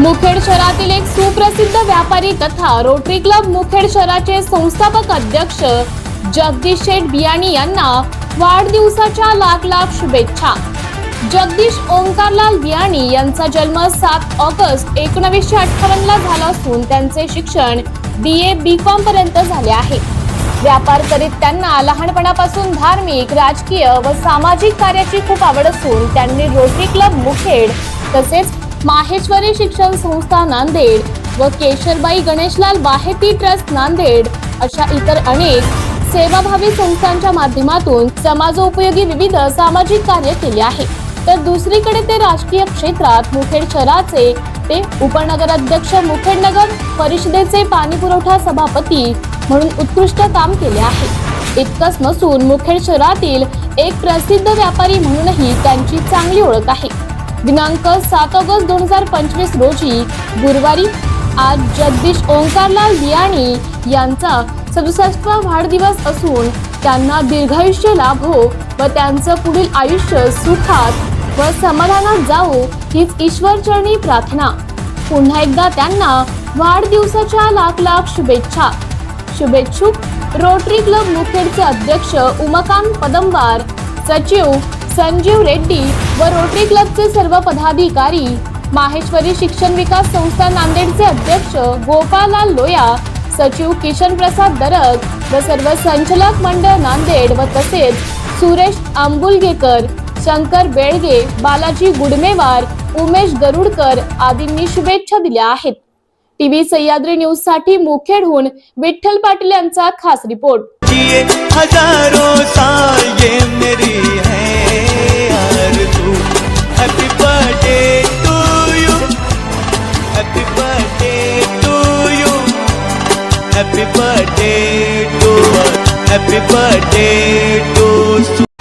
मुखेड शहरातील एक सुप्रसिद्ध व्यापारी तथा रोटरी क्लब मुखेड शहराचे संस्थापक अध्यक्ष जगदीश शेठ बियाणी यांना वाढदिवसाच्या लाख लाख शुभेच्छा. जगदीश ओंकारलाल बियाणी यांचा जन्म सात ऑगस्ट एकोणीसशे अठ्ठावन्न ला झाला असून त्यांचे शिक्षण बी ए बी कॉम पर्यंत झाले आहे. व्यापार करीत त्यांना लहानपणापासून धार्मिक राजकीय व सामाजिक कार्याची खूप आवड असून त्यांनी रोटरी क्लब मुखेड तसेच माहेश्वरी शिक्षण संस्था नांदेड व केशरबाई गणेशलाल बाहेती ट्रस्ट नांदेड अशा इतर अनेक सेवाभावी संस्थांच्या माध्यमातून समाजोपयोगी विविध सामाजिक कार्य केले आहे. तर दुसरीकडे ते राजकीय क्षेत्रात मुखेड शहराचे ते उपनगराध्यक्ष मुखेड नगर परिषदेचे पाणी पुरवठा सभापती म्हणून उत्कृष्ट काम केले आहे. इतकंच नसून मुखेड शहरातील एक प्रसिद्ध व्यापारी म्हणूनही त्यांची चांगली ओळख आहे. दिनांक सात ऑगस्ट दोन हजार पंचवीस रोजी गुरुवारी आज जगदीश ओंकारलाल बियाणी यांचा सदुसष्टवा वाढदिवस असून त्यांना दीर्घायुष्य लाभो हो व त्यांचं पुढील आयुष्य सुखात व समाधानात जावो हीच ईश्वरचरणी प्रार्थना. पुन्हा एकदा त्यांना वाढदिवसाच्या लाख लाख शुभेच्छा. शुभेच्छुक रोटरी क्लब मुखेडचे अध्यक्ष उमाकांत पदमवार सचिव संजीव रेड्डी व रोटरी क्लबचे सर्व पदाधिकारी माहेश्वरी शिक्षण विकास संस्था नांदेडचे अध्यक्ष गोपालाल लोया सचिव किशन प्रसाद दरग व सर्व संचालक मंडळ नांदेड व तसेच सुरेश आंबुलगेकर शंकर बेळगे बालाजी गुडमेवार उमेश गरुडकर आदींनी शुभेच्छा दिल्या आहेत. टीव्ही सह्याद्री न्यूजसाठी मुखेडहून विठ्ठल पाटील यांचा खास report. birthday to you. Happy birthday to us. Happy birthday to